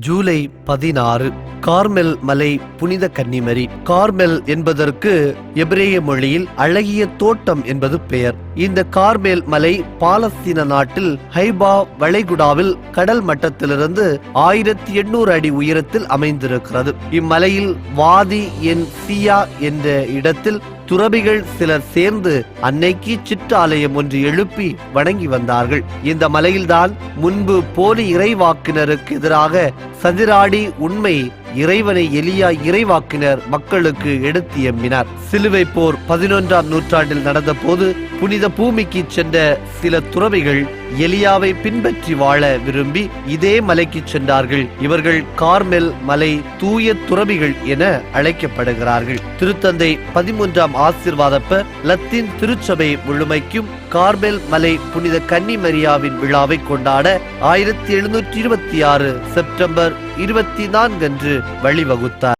ஜூலை பதினாறு கார்மெல் மலை புனித கன்னிமரி. கார்மெல் என்பதற்கு எபிரேய மொழியில் அழகிய தோட்டம் என்பது பெயர். இந்த கார்மேல் மலை பாலஸ்தீன நாட்டில் ஹைபா வளைகுடாவில் கடல் மட்டத்திலிருந்து ஆயிரத்தி எண்ணூறு அடி உயரத்தில் அமைந்திருக்கிறது. இம்மலையில் வாதி என் சியா என்ற இடத்தில் துறவிகள் சிலர் சேர்ந்து அன்னைக்கு சிற்றாலயம் ஒன்று எழுப்பி வணங்கி வந்தார்கள். இந்த மலையில்தான் முன்பு போலி இறைவாக்கினருக்கு எதிராக சதிராடி உண்மை இறைவனை எலியா இறைவாக்கினர் மக்களுக்கு எடுத்து எம்பினார். சிலுவை போர் பதினொன்றாம் நூற்றாண்டில் நடந்த போது புனித பூமிக்கு சென்ற சில துறவிகள் எலியாவை பின்பற்றி வாழ விரும்பி இதே மலைக்கு சென்றார்கள். இவர்கள் கார்மெல் மலை தூய துறவிகள் என அழைக்கப்படுகிறார்கள். திருத்தந்தை பதிமூன்றாம் ஆசிர்வாதப்ப லத்தீன் திருச்சபை முழுமைக்கும் கார்மெல் மலை புனித கன்னி மரியாவின் விழாவை கொண்டாட ஆயிரத்தி எழுநூற்றி இருபத்தி ஆறு செப்டம்பர் இருபத்தி நான்கன்று வழிவகுத்தார்.